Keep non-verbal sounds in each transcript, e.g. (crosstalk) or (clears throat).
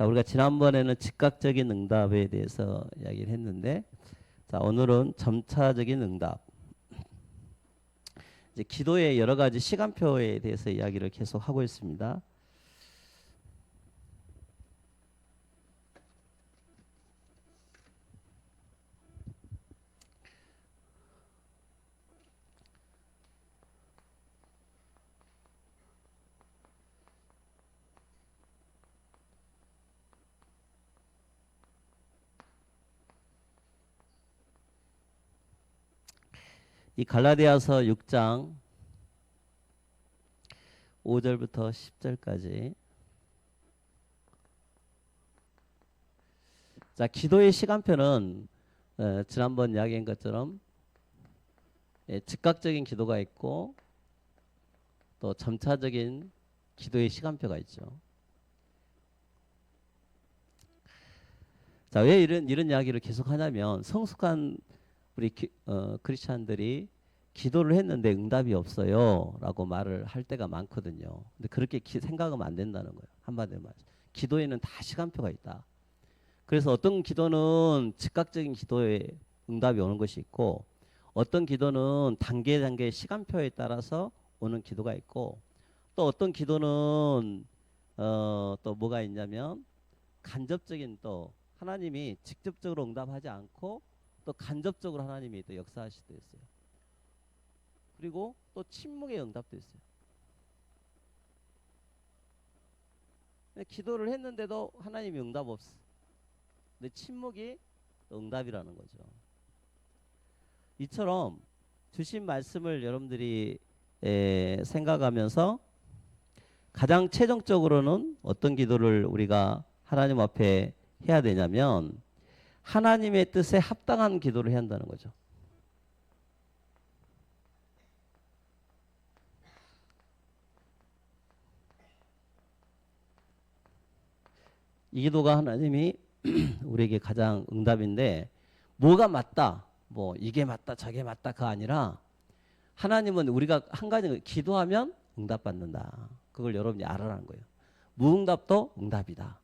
자, 우리가 지난번에는 즉각적인 응답에 대해서 이야기를 했는데, 자, 오늘은 점차적인 응답. 이제 기도의 여러 가지 시간표에 대해서 이야기를 계속 하고 있습니다. 이 갈라디아서 6장 5절부터 10절까지 자 기도의 시간표는 어, 지난번 이야기한 것처럼 예, 즉각적인 기도가 있고 또 점차적인 기도의 시간표가 있죠. 자 왜 이런 이런 이야기를 계속 하냐면 성숙한 우리 기, 어, 크리스찬들이 기도를 했는데 응답이 없어요라고 말을 할 때가 많거든요. 근데 그렇게 기, 생각하면 안 된다는 거예요. 한마디로 말. 기도에는 다 시간표가 있다. 그래서 어떤 기도는 즉각적인 기도에 응답이 오는 것이 있고 어떤 기도는 단계 단계 시간표에 따라서 오는 기도가 있고 또 어떤 기도는 어, 또 뭐가 있냐면 간접적인 또 하나님이 직접적으로 응답하지 않고 또 간접적으로 하나님이 또 역사하실 있어요. 그리고 또 침묵의 응답도 있어요. 기도를 했는데도 하나님이 응답 없어. 근데 침묵이 응답이라는 거죠. 이처럼 주신 말씀을 여러분들이 에, 생각하면서 가장 최종적으로는 어떤 기도를 우리가 하나님 앞에 해야 되냐면 하나님의 뜻에 합당한 기도를 해야 한다는 거죠. 이 기도가 하나님이 (clears throat) 우리에게 가장 응답인데 뭐가 맞다, 뭐 이게 맞다, 저게 맞다 그 아니라 하나님은 우리가 한 가지 기도하면 응답받는다. 그걸 여러분이 알아라는 거예요. 무응답도 응답이다.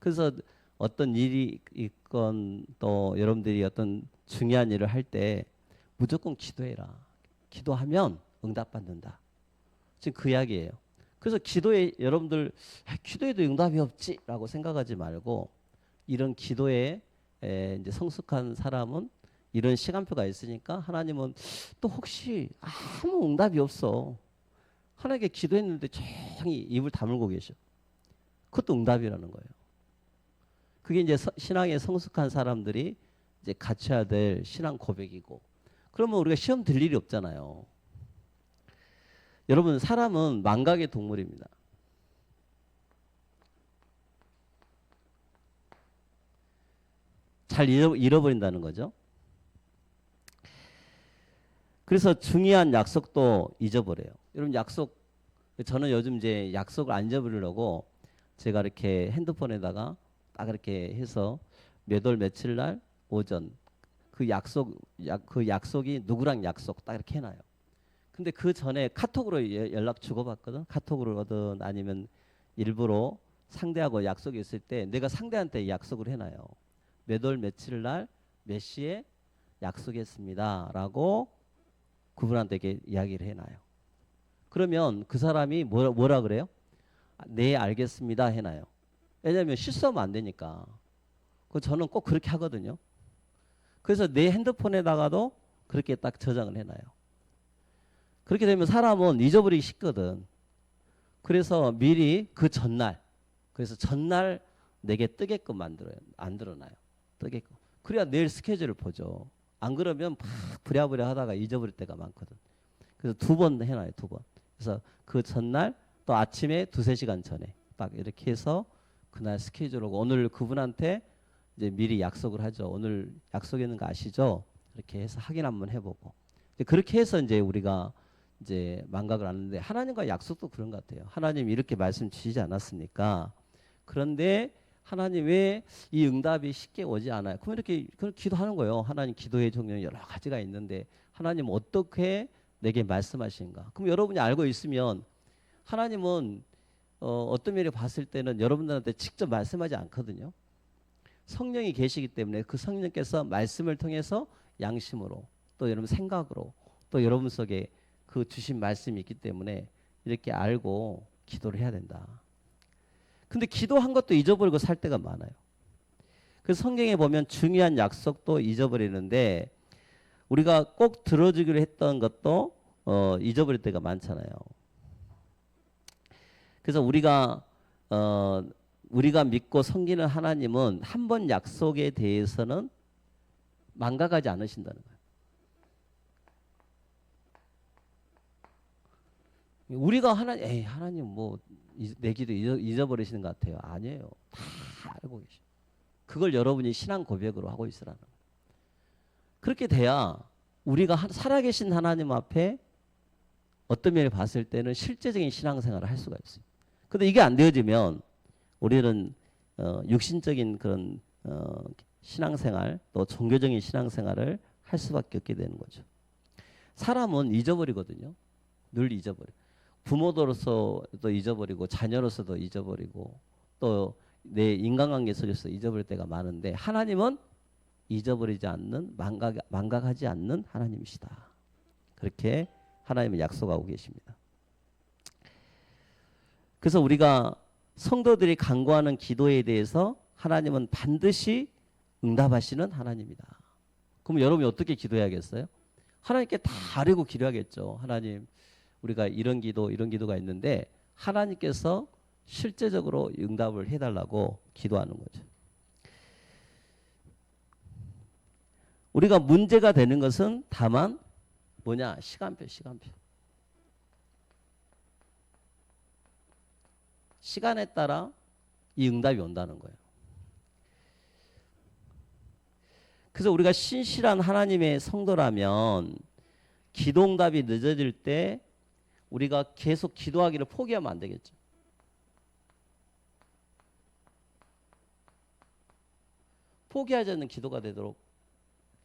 그래서 어떤 일이 있건 또 여러분들이 어떤 중요한 일을 할 때 무조건 기도해라. 기도하면 응답받는다. 지금 그 이야기예요. 그래서 기도에 여러분들 아, 기도에도 응답이 없지라고 생각하지 말고 이런 기도에 에, 이제 성숙한 사람은 이런 시간표가 있으니까 하나님은 또 혹시 아무 응답이 없어. 하나님께 기도했는데 조용히 입을 다물고 계셔. 그것도 응답이라는 거예요. 그게 이제 서, 신앙에 성숙한 사람들이 이제 갖춰야 될 신앙 고백이고 그러면 우리가 시험 들 일이 없잖아요. 여러분 사람은 망각의 동물입니다. 잘 잃어, 잃어버린다는 거죠. 그래서 중요한 약속도 잊어버려요. 여러분 약속 저는 요즘 이제 약속을 안 잊어버리려고 제가 이렇게 핸드폰에다가 딱 이렇게 해서 몇 월 며칠 날 오전 그 약속 약, 그 약속이 누구랑 약속 딱 이렇게 해놔요. 근데 그 전에 카톡으로 예- 연락 주고받거든. 카톡으로든 아니면 일부러 상대하고 약속이 있을 때 내가 상대한테 약속을 해놔요. 몇 월 며칠 날 몇 시에 약속했습니다라고 그분한테 이야기를 해놔요. 그러면 그 사람이 뭐라, 뭐라 그래요? 아, 네 알겠습니다 해놔요. 왜냐하면 실수하면 안 되니까. 그 저는 꼭 그렇게 하거든요. 그래서 내 핸드폰에다가도 그렇게 딱 저장을 해놔요. 그렇게 되면 사람은 잊어버리기 쉽거든. 그래서 미리 그 전날, 그래서 전날 내게 뜨게끔 만들어요. 만들어놔요. 뜨게끔. 그래야 내일 스케줄을 보죠. 안 그러면 막 부랴부랴 하다가 잊어버릴 때가 많거든. 그래서 두 번 해놔요. 두 번. 그래서 그 전날 또 아침에 두세 시간 전에 딱 이렇게 해서 그날 스케줄하고 오늘 그분한테 이제 미리 약속을 하죠. 오늘 약속했는 거 아시죠? 이렇게 해서 확인 한번 해보고 그렇게 해서 이제 우리가 이제 망각을 하는데 하나님과 약속도 그런 것 같아요. 하나님 이렇게 말씀 주시지 않았습니까? 그런데 하나님 왜 이 응답이 쉽게 오지 않아요? 그럼 이렇게 그걸 기도하는 거예요. 하나님 기도의 종류는 여러 가지가 있는데 하나님 어떻게 내게 말씀하신가? 그럼 여러분이 알고 있으면 하나님은 어, 어떤 면에 봤을 때는 여러분들한테 직접 말씀하지 않거든요. 성령이 계시기 때문에 그 성령께서 말씀을 통해서 양심으로 또 여러분 생각으로 또 여러분 속에 그 주신 말씀이 있기 때문에 이렇게 알고 기도를 해야 된다. 근데 기도한 것도 잊어버리고 살 때가 많아요. 그 성경에 보면 중요한 약속도 잊어버리는데 우리가 꼭 들어주기로 했던 것도 어, 잊어버릴 때가 많잖아요. 그래서 우리가 어, 우리가 믿고 섬기는 하나님은 한 번 약속에 대해서는 망각하지 않으신다는 거예요. 우리가 하나님, 에이 하나님 뭐 내 기도 잊어, 잊어버리시는 것 같아요. 아니에요. 다 알고 계셔. 그걸 여러분이 신앙 고백으로 하고 있으라는 거예요. 그렇게 돼야 우리가 하- 살아계신 하나님 앞에 어떤 면에 봤을 때는 실제적인 신앙생활을 할 수가 있어요. 근데 이게 안 되어지면 우리는 어, 육신적인 그런 어, 신앙생활 또 종교적인 신앙생활을 할 수밖에 없게 되는 거죠. 사람은 잊어버리거든요. 늘 잊어버려. 부모로서도 잊어버리고 자녀로서도 잊어버리고 또 내 인간관계 속에서 잊어버릴 때가 많은데 하나님은 잊어버리지 않는 망각 망각하지 않는 하나님이시다. 그렇게 하나님은 약속하고 계십니다. 그래서 우리가 성도들이 간구하는 기도에 대해서 하나님은 반드시 응답하시는 하나님이다. 그럼 여러분이 어떻게 기도해야겠어요? 하나님께 다 아뢰고 기도하겠죠. 하나님, 우리가 이런 기도, 이런 기도가 있는데 하나님께서 실제적으로 응답을 해달라고 기도하는 거죠. 우리가 문제가 되는 것은 다만 뭐냐? 시간표, 시간표. 시간에 따라 이 응답이 온다는 거예요. 그래서 우리가 신실한 하나님의 성도라면 기도응답이 늦어질 때 우리가 계속 기도하기를 포기하면 안 되겠죠. 포기하지 않는 기도가 되도록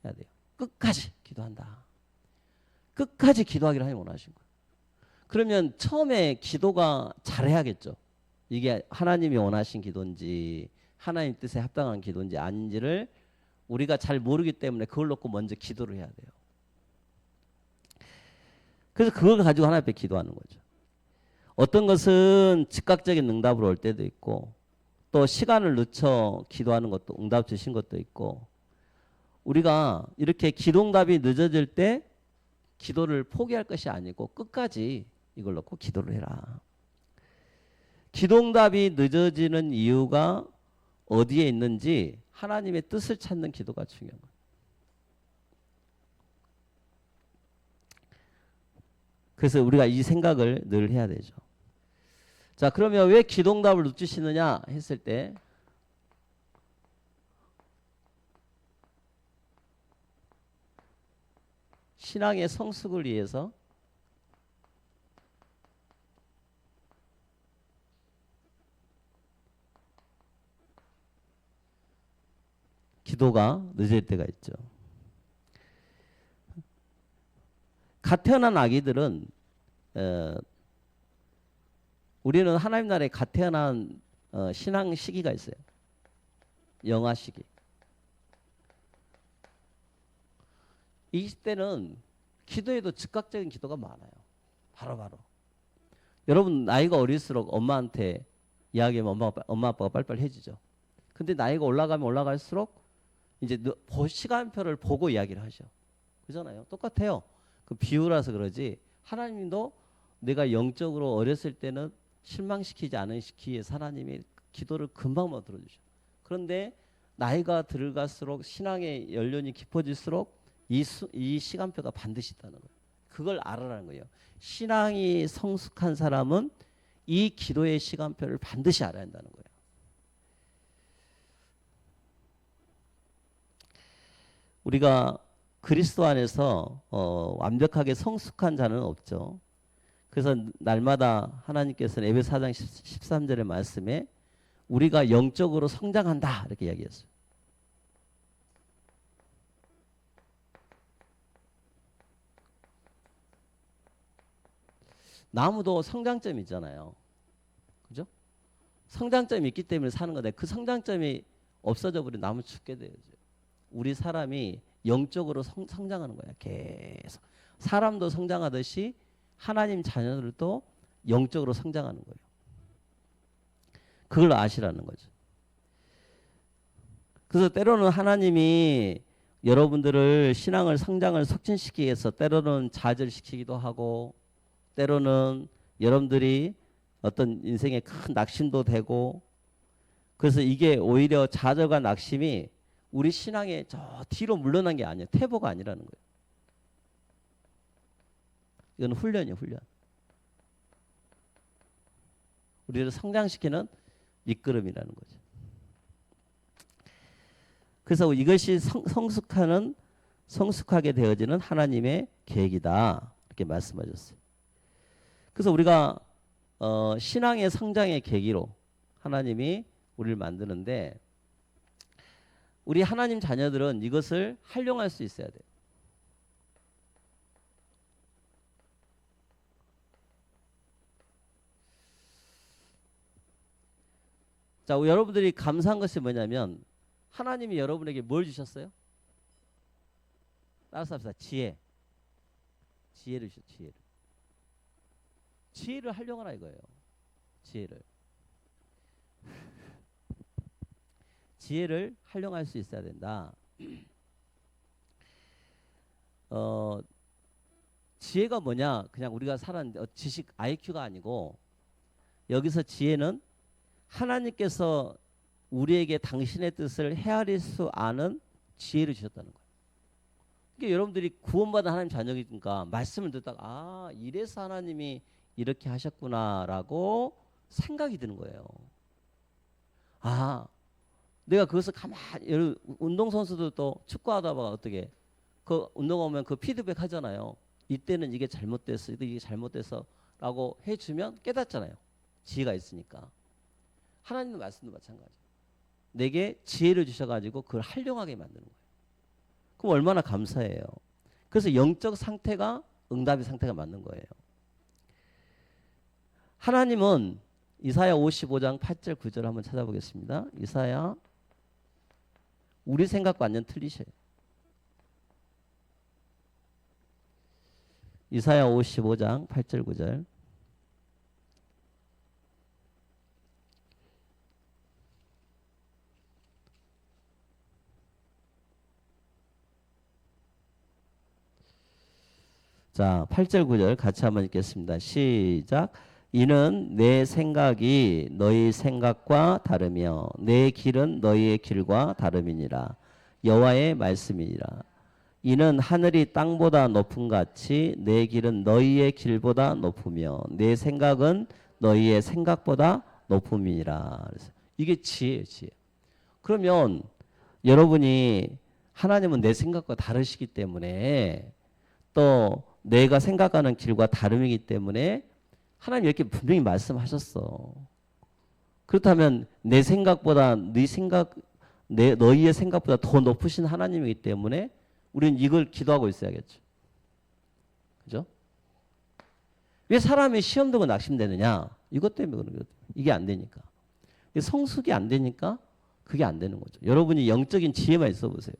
해야 돼요. 끝까지 기도한다. 끝까지 기도하기를 하나님 원하신 거예요. 그러면 처음에 기도가 잘해야겠죠. 이게 하나님이 원하신 기도인지 하나님 뜻에 합당한 기도인지 아닌지를 우리가 잘 모르기 때문에 그걸 놓고 먼저 기도를 해야 돼요. 그래서 그걸 가지고 하나님 앞에 기도하는 거죠. 어떤 것은 즉각적인 응답으로 올 때도 있고 또 시간을 늦춰 기도하는 것도 응답 주신 것도 있고 우리가 이렇게 기도 응답이 늦어질 때 기도를 포기할 것이 아니고 끝까지 이걸 놓고 기도를 해라. 기도응답이 늦어지는 이유가 어디에 있는지 하나님의 뜻을 찾는 기도가 중요한 거예요. 그래서 우리가 이 생각을 늘 해야 되죠. 자, 그러면 왜 기도응답을 늦추시느냐 했을 때 신앙의 성숙을 위해서 기도가 늦을 때가 있죠. 갓 태어난 아기들은 어, 우리는 하나님 나라에 갓 태어난 어, 신앙 시기가 있어요. 영아 시기. 이 때는 기도에도 즉각적인 기도가 많아요. 바로 바로. 여러분 나이가 어릴수록 엄마한테 이야기하면 엄마, 엄마 아빠가 빨리빨리 해주죠. 근데 나이가 올라가면 올라갈수록 이제 시간표를 보고 이야기를 하셔. 그잖아요. 똑같아요. 그 비유라서 그러지 하나님도 내가 영적으로 어렸을 때는 실망시키지 않은 시기에 하나님이 기도를 금방 못 들어주셔. 그런데 나이가 들어갈수록 신앙의 연륜이 깊어질수록 이, 수, 이 시간표가 반드시 있다는 거예요. 그걸 알아라는 거예요. 신앙이 성숙한 사람은 이 기도의 시간표를 반드시 알아야 한다는 거예요. 우리가 그리스도 안에서 어, 완벽하게 성숙한 자는 없죠. 그래서 날마다 하나님께서는 에베소 4장 13절의 말씀에 우리가 영적으로 성장한다 이렇게 이야기했어요. 나무도 성장점이 있잖아요. 그죠? 성장점이 있기 때문에 사는 건데 그 성장점이 없어져 버리면 나면 죽게 되죠. 우리 사람이 영적으로 성, 성장하는 거야. 계속 사람도 성장하듯이 하나님 자녀들도 영적으로 성장하는 거예요. 그걸 아시라는 거죠. 그래서 때로는 하나님이 여러분들을 신앙을 성장을 촉진시키기 위해서 때로는 좌절시키기도 하고 때로는 여러분들이 어떤 인생의 큰 낙심도 되고 그래서 이게 오히려 좌절과 낙심이 우리 신앙의 저 뒤로 물러난 게 아니에요. 태보가 아니라는 거예요. 이건 훈련이에요, 훈련. 우리를 성장시키는 미끄럼이라는 거죠. 그래서 이것이 성, 성숙하는 성숙하게 되어지는 하나님의 계획이다 이렇게 말씀하셨어요. 그래서 우리가 어, 신앙의 성장의 계기로 하나님이 우리를 만드는데 우리 하나님 자녀들은 이것을 활용할 수 있어야 돼요. 자, 여러분들이 감사한 것이 뭐냐면 하나님이 여러분에게 뭘 주셨어요? 따라서 합시다. 지혜. 지혜를 주셨 지혜를. 지혜를 활용하라 이거예요. 지혜를. 지혜를 활용할 수 있어야 된다. (clears throat) 어, 지혜가 뭐냐? 그냥 우리가 사는 어, 지식 IQ가 아니고 여기서 지혜는 하나님께서 우리에게 당신의 뜻을 헤아릴 수 아는 지혜를 주셨다는 거예요. 그러니까 여러분들이 구원받은 하나님 자녀이니까 말씀을 듣다가 아 이래서 하나님이 이렇게 하셨구나라고 생각이 드는 거예요. 아 내가 그것을 가만히 운동 선수도 또 축구하다 봐 어떻게 그 운동 하면 그 피드백 하잖아요. 이때는 이게 잘못됐어, 이게 잘못됐어라고 해주면 깨닫잖아요. 지혜가 있으니까. 하나님의 말씀도 마찬가지. 내게 지혜를 주셔가지고 그걸 활용하게 만드는 거예요. 그럼 얼마나 감사해요. 그래서 영적 상태가 응답의 상태가 맞는 거예요. 하나님은 이사야 55장 8절 9절 한번 찾아보겠습니다. 이사야 우리 생각과 완전 틀리셔요. 이사야 55장 8절 9절 자, 8절 9절 같이 한번 읽겠습니다. 시작. 이는 내 생각이 너희 생각과 다르며 내 길은 너희의 길과 다름이니라. 여호와의 말씀이니라. 이는 하늘이 땅보다 높은 같이 내 길은 너희의 길보다 높으며 내 생각은 너희의 생각보다 높음이니라. 그래서 이게 지혜예요, 지혜. 그러면 여러분이 하나님은 내 생각과 다르시기 때문에 또 내가 생각하는 길과 다름이기 때문에 하나님 이렇게 분명히 말씀하셨어. 그렇다면 내 생각보다 네 생각 내 너희의 생각보다 더 높으신 하나님이기 때문에 우리는 이걸 기도하고 있어야겠죠. 그죠? 왜 사람이 시험 들고 낙심되느냐? 이것 때문에 그런 거예요. 이게 안 되니까. 성숙이 안 되니까 그게 안 되는 거죠. 여러분이 영적인 지혜만 있어 보세요.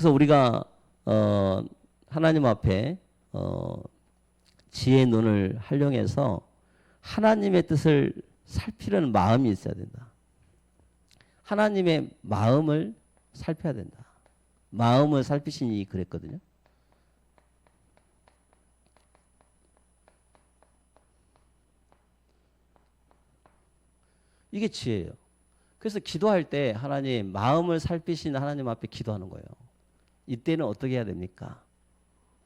그래서 우리가 어, 하나님 앞에 어, 지혜의 눈을 활용해서 하나님의 뜻을 살피려는 마음이 있어야 된다. 하나님의 마음을 살펴야 된다. 마음을 살피신 이 그랬거든요. 이게 지혜예요. 그래서 기도할 때 하나님 마음을 살피신 하나님 앞에 기도하는 거예요. 이때는 어떻게 해야 됩니까?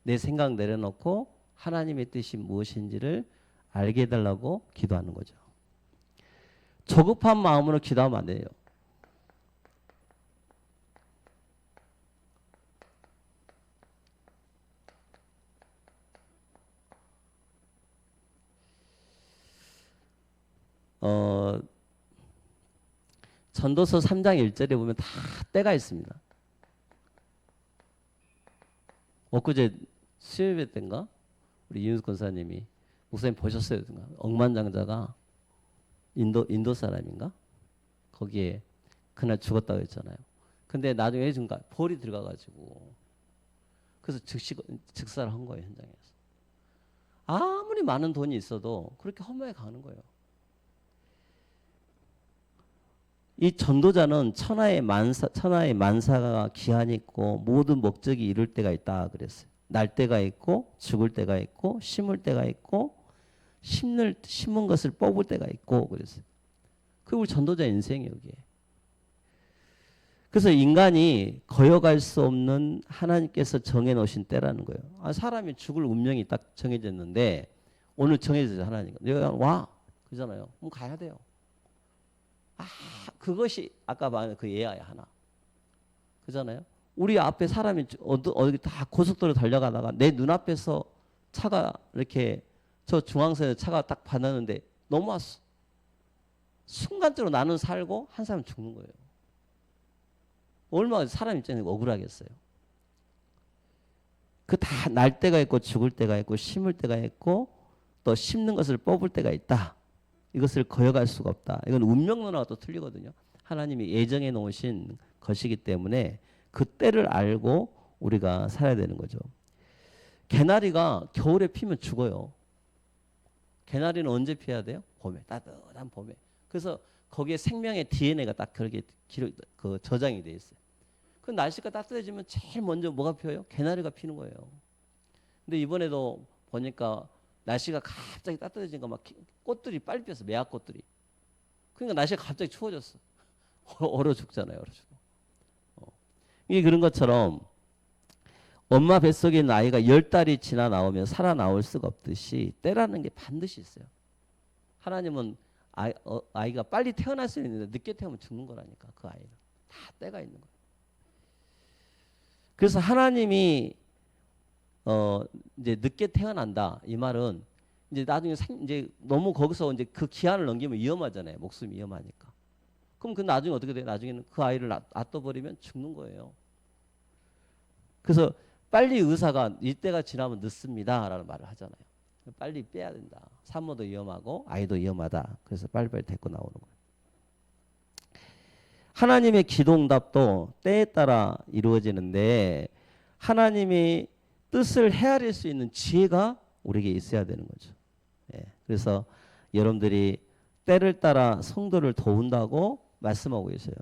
내 생각 내려놓고 하나님의 뜻이 무엇인지를 알게 해달라고 기도하는 거죠. 조급한 마음으로 기도하면 안 돼요. 어, 전도서 3장 1절에 보면 다 때가 있습니다. 엊그제 수요일 때인가 우리 윤수 권사님이 목사님 보셨어요? 억만장자가 인도 인도 사람인가? 거기에 그날 죽었다고 했잖아요. 근데 나중에 해준가 볼이 들어가가지고 그래서 즉시 즉사를 한 거예요 현장에서. 아무리 많은 돈이 있어도 그렇게 허무해 가는 거예요. 이 전도자는 천하의 만사 천하의 만사가 기한이 있고 모든 목적이 이룰 때가 있다 그랬어요. 날 때가 있고 죽을 때가 있고 심을 때가 있고 심을 심은 것을 뽑을 때가 있고 그랬어요. 그게 우리 전도자 인생이에요, 이게. 그래서 인간이 거여갈 수 없는 하나님께서 정해 놓으신 때라는 거예요. 아, 사람이 죽을 운명이 딱 정해졌는데 오늘 정해져서 하나님 내가 와 그잖아요. 그럼 가야 돼요. 아 그것이 아까 말한 그 예아야 하나 그잖아요. 우리 앞에 사람이 어디 어디 다 고속도로 달려가다가 내 눈앞에서 차가 이렇게 저 중앙선에 차가 딱 반하는데 넘어왔어. 순간적으로 나는 살고 한 사람 은 죽는 거예요. 얼마나 사람 입장에서 억울하겠어요. 그 다 날 때가 있고 죽을 때가 있고 심을 때가 있고 또 심는 것을 뽑을 때가 있다. 이것을 거여갈 수가 없다. 이건 운명론하고 또 틀리거든요. 하나님이 예정해 놓으신 것이기 때문에 그 때를 알고 우리가 살아야 되는 거죠. 개나리가 겨울에 피면 죽어요. 개나리는 언제 피해야 돼요? 봄에 따뜻한 봄에. 그래서 거기에 생명의 DNA가 딱 그렇게 기록, 그 저장이 돼 있어요. 그 날씨가 따뜻해지면 제일 먼저 뭐가 피어요? 개나리가 피는 거예요. 근데 이번에도 보니까 날씨가 갑자기 따뜻해지니까 막 꽃들이 빨리 피었어. 매화 꽃들이. 그러니까 날씨가 갑자기 추워졌어. (laughs) 얼어 죽잖아요. 얼어 죽어. 어. 이게 그런 것처럼 엄마 뱃속에 아이가 열 달이 지나 나오면 살아 나올 수가 없듯이 때라는 게 반드시 있어요. 하나님은 아이, 어, 아이가 빨리 태어날 수 있는데 늦게 태우면 죽는 거라니까 그 아이는 다 때가 있는 거예요. 그래서 하나님이 어 이제 늦게 태어난다 이 말은 이제 나중에 생, 이제 너무 거기서 이제 그 기한을 넘기면 위험하잖아요. 목숨이 위험하니까. 그럼 그 나중에 어떻게 돼요? 나중에는 그 아이를 놔둬 버리면 죽는 거예요. 그래서 빨리 의사가 이때가 지나면 늦습니다라는 말을 하잖아요. 빨리 빼야 된다. 산모도 위험하고 아이도 위험하다. 그래서 빨리빨리 데리고 나오는 거예요. 하나님의 기도응답도 때에 따라 이루어지는데 하나님이 뜻을 헤아릴 수 있는 지혜가 우리에게 있어야 되는 거죠. 예, 그래서 여러분들이 때를 따라 성도를 도운다고 말씀하고 계세요.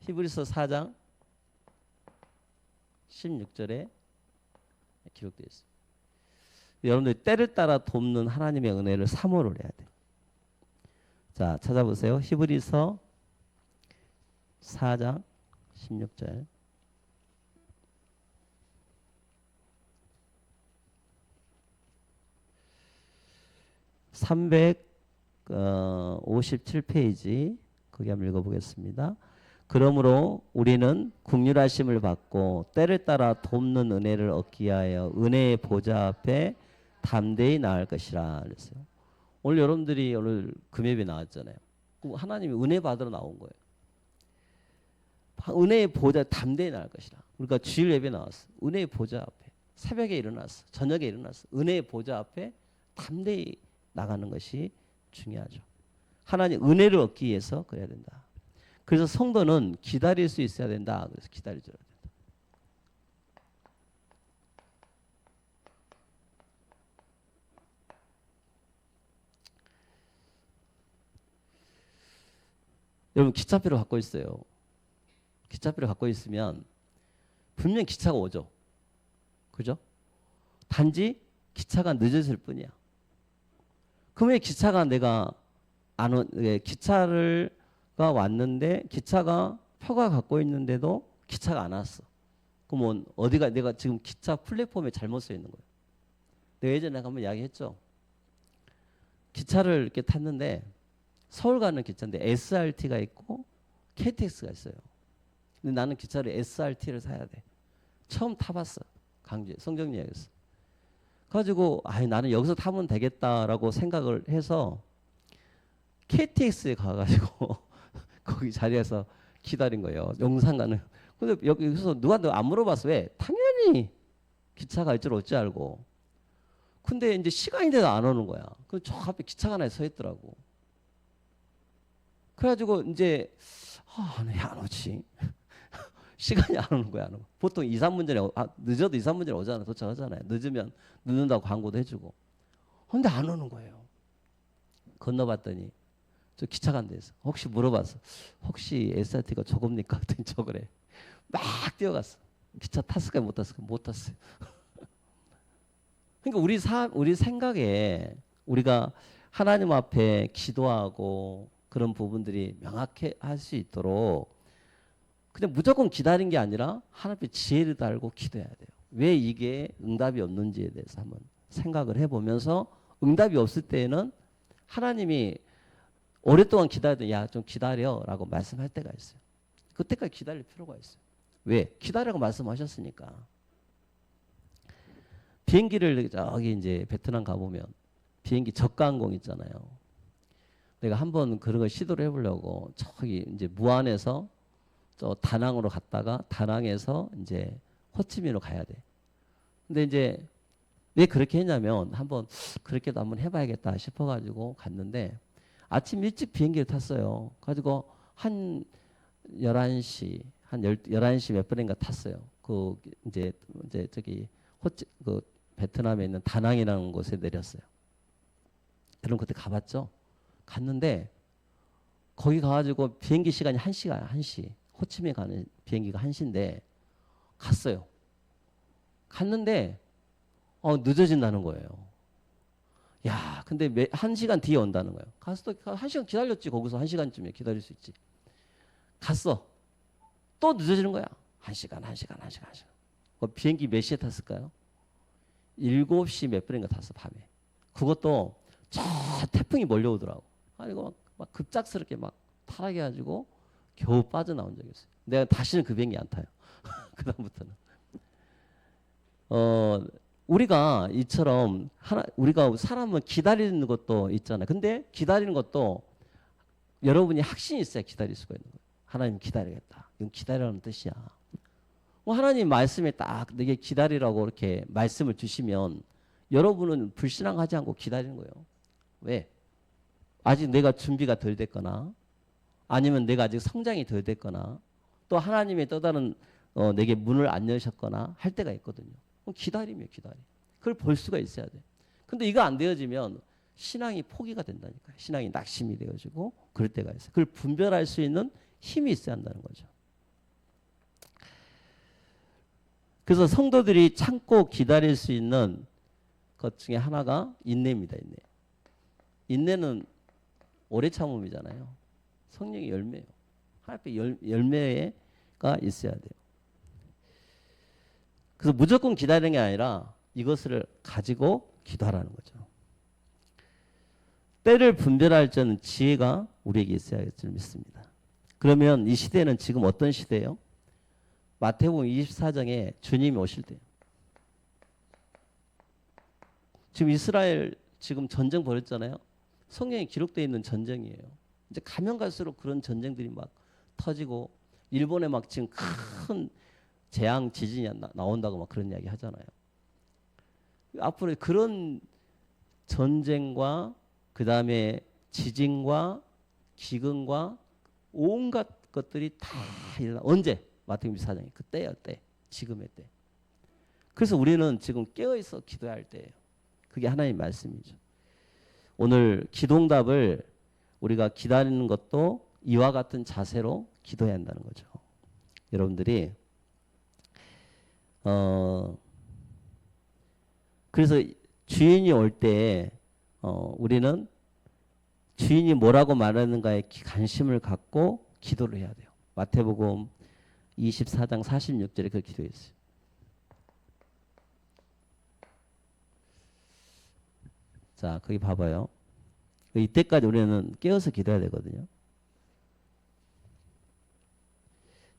히브리서 4장 16절에 기록되어 있습니다. 여러분들 때를 따라 돕는 하나님의 은혜를 사모를 해야 돼요. 자, 찾아보세요. 히브리서 4장 16절. (357 페이지) 거기 한번 읽어보겠습니다. 그러므로 우리는 국률하심을 받고 때를 따라 돕는 은혜를 얻기 위하여 은혜의 보좌 앞에 담대히 나을 것이라 그랬어요. 오늘 여러분들이 오늘 금예배 나왔잖아요. 하나님이 은혜 받으러 나온 거예요. 은혜의 보좌 담대히 나을 것이라. 우리가 주일 예배 나왔어. 은혜의 보좌 앞에 새벽에 일어났어. 저녁에 일어났어. 은혜의 보좌 앞에 담대히 나가는 것이 중요하죠. 하나님 은혜를 얻기 위해서 그래야 된다. 그래서 성도는 기다릴 수 있어야 된다. 그래서 기다려줘야 된다. 여러분 기차표를 갖고 있어요. 기차표를 갖고 있으면 분명 기차가 오죠. 그죠? 단지 기차가 늦어질 뿐이야. 그럼 왜 기차가 내가 안 오, 예, 기차를 가 왔는데 기차가 표가 갖고 있는데도 기차가 안 왔어. 그러면 어디가 내가 지금 기차 플랫폼에 잘못 써 있는 거예요. 내가 예전에 한번 이야기했죠. 기차를 이렇게 탔는데 서울 가는 기차인데 SRT가 있고 KTX가 있어요. 근데 나는 기차를 SRT를 사야 돼. 처음 타봤어. 강주에 성정리역에서. 가지고 아 나는 여기서 타면 되겠다라고 생각을 해서 KTX에 가가지고 (laughs) 거기 자리에서 기다린 거예요. 용산 가는. 근데 여기서 누가 안 물어봤어. 왜? 당연히 기차가 있줄 어찌 알고. 근데 이제 시간이 돼도 안 오는 거야. 그저 앞에 기차가 하나 서 있더라고. 그래가지고 이제 아, 왜안 오지? 시간이 안 오는 거야. 보통 2, 3분 전에 오- 아, 늦어도 2, 3분 전에 오잖아. 도착하잖아요. 늦으면 늦는다고 광고도 해주고. 근데 안 오는 거예요. 건너봤더니 저 기차 간다 해서 혹시 물어봤어. 혹시 SRT가 저겁니까? 그랬더니 저거래. 막 뛰어갔어. 기차 탔을까 못 탔을까? 못 탔어요. (laughs) 그러니까 우리 사 우리 생각에 우리가 하나님 앞에 기도하고 그런 부분들이 명확해 할 수 있도록 그냥 무조건 기다린 게 아니라 하나님 앞에 지혜를 달고 기도해야 돼요. 왜 이게 응답이 없는지에 대해서 한번 생각을 해보면서 응답이 없을 때에는 하나님이 오랫동안 기다려도 야 좀 기다려라고 말씀할 때가 있어요. 그때까지 기다릴 필요가 있어요. 왜? 기다리라고 말씀하셨으니까. 비행기를 저기 이제 베트남 가보면 비행기 저가항공 있잖아요. 내가 한번 그런 걸 시도를 해보려고 저기 이제 무안에서 저 다낭으로 갔다가 다낭에서 이제 호치민으로 가야 돼. 근데 이제 왜 그렇게 했냐면 한번 그렇게도 한번 해봐야겠다 싶어가지고 갔는데 아침 일찍 비행기를 탔어요. 가지고 한 11시 한 10, 11시 몇 분인가 탔어요. 그 이제 이제 저기 호치 그 베트남에 있는 다낭이라는 곳에 내렸어요. 그럼 그때 가봤죠. 갔는데 거기 가가지고 비행기 시간이 1시간 1시 호치민 가는 비행기가 1시인데 갔어요. 갔는데 어 늦어진다는 거예요. 야, 근데 매, 한 시간 뒤에 온다는 거예요. 가서 또 한 시간 기다렸지. 거기서 한 시간쯤에 기다릴 수 있지. 갔어. 또 늦어지는 거야. 한 시간, 한 시간, 한 시간, 한 시간. 그 비행기 몇 시에 탔을까요? 7시 몇 분인가 탔어, 밤에. 그것도 저 태풍이 몰려오더라고. 아니, 이거 막, 막 급작스럽게 막 타락해가지고 겨우 빠져나온 적이 있어요. 내가 다시는 그 비행기 안 타요. (laughs) 그 다음부터는. 어, 우리가 이처럼 하나 우리가 사람은 기다리는 것도 있잖아요. 근데 기다리는 것도 여러분이 확신이 있어야 기다릴 수가 있는 거예요. 하나님 기다리겠다. 이건 기다리라는 뜻이야. 뭐 하나님 말씀에 딱 내게 기다리라고 이렇게 말씀을 주시면 여러분은 불신앙하지 않고 기다리는 거예요. 왜? 아직 내가 준비가 덜 됐거나 아니면 내가 아직 성장이 덜 됐거나 또 하나님의 또 다른 어, 내게 문을 안 여셨거나 할 때가 있거든요. 그럼 기다리며 기다리. 그걸 볼 수가 있어야 돼. 근데 이거 안 되어지면 신앙이 포기가 된다니까요. 신앙이 낙심이 되어지고 그럴 때가 있어요. 그걸 분별할 수 있는 힘이 있어야 한다는 거죠. 그래서 성도들이 참고 기다릴 수 있는 것 중에 하나가 인내입니다. 인내. 인내는 오래 참음이잖아요. 성령의 열매예요. 하나님의 열, 열매가 있어야 돼요. 그래서 무조건 기다리는 게 아니라 이것을 가지고 기도하라는 거죠. 때를 분별할 줄은 지혜가 우리에게 있어야 할 줄 믿습니다. 그러면 이 시대는 지금 어떤 시대예요? 마태복음 24장에 주님이 오실 때. 지금 이스라엘 지금 전쟁 벌였잖아요. 성경에 기록되어 있는 전쟁이에요. 이제 가면 갈수록 그런 전쟁들이 막 터지고 일본에 막 지금 큰 재앙 지진이 나, 나온다고 막 그런 이야기 하잖아요. 앞으로 그런 전쟁과 그 다음에 지진과 기근과 온갖 것들이 다 일어나 언제 마태복음 24장이 그때야 때 지금의 때. 그래서 우리는 지금 깨어 있어 기도해야 할 때예요. 그게 하나님 말씀이죠. 오늘 기도응답을 우리가 기다리는 것도 이와 같은 자세로 기도해야 한다는 거죠. 여러분들이 어 그래서 주인이 올 때 어, 우리는 주인이 뭐라고 말하는가에 기- 관심을 갖고 기도를 해야 돼요. 마태복음 24장 46절에 그 기도에 있어요. 자, 거기 봐봐요. 이때까지 우리는 깨어서 기도해야 되거든요.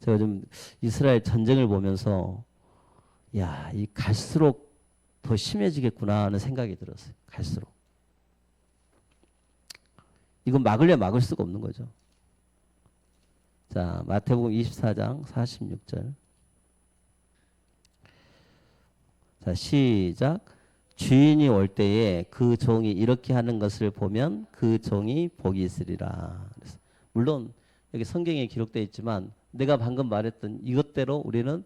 제가 좀 이스라엘 전쟁을 보면서 야, 이 갈수록 더 심해지겠구나 하는 생각이 들었어요. 갈수록. 이건 막으려 막을 수가 없는 거죠. 자, 마태복음 24장 46절. 자, 시작. 주인이 올 때에 그 종이 이렇게 하는 것을 보면 그 종이 복이 있으리라. 물론 여기 성경에 기록되어 있지만 내가 방금 말했던 이것대로 우리는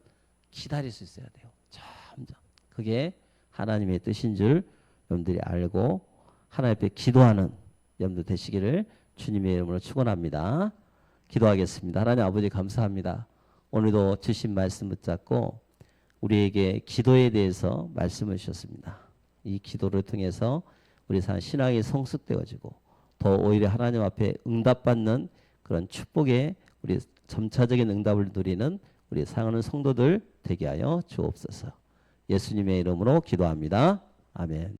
기다릴 수 있어야 돼요. 점점. 그게 하나님의 뜻인 줄 여러분들이 알고 하나님 앞에 기도하는 여러분들 되시기를 주님의 이름으로 축원합니다. 기도하겠습니다. 하나님 아버지 감사합니다. 오늘도 주신 말씀 붙잡고 우리에게 기도에 대해서 말씀을 주셨습니다. 이 기도를 통해서 우리 산 신앙이 성숙되어지고 더 오히려 하나님 앞에 응답받는 그런 축복의 우리 점차적인 응답을 누리는 우리 사랑하는 성도들 되게 하여 주옵소서. 예수님의 이름으로 기도합니다. 아멘.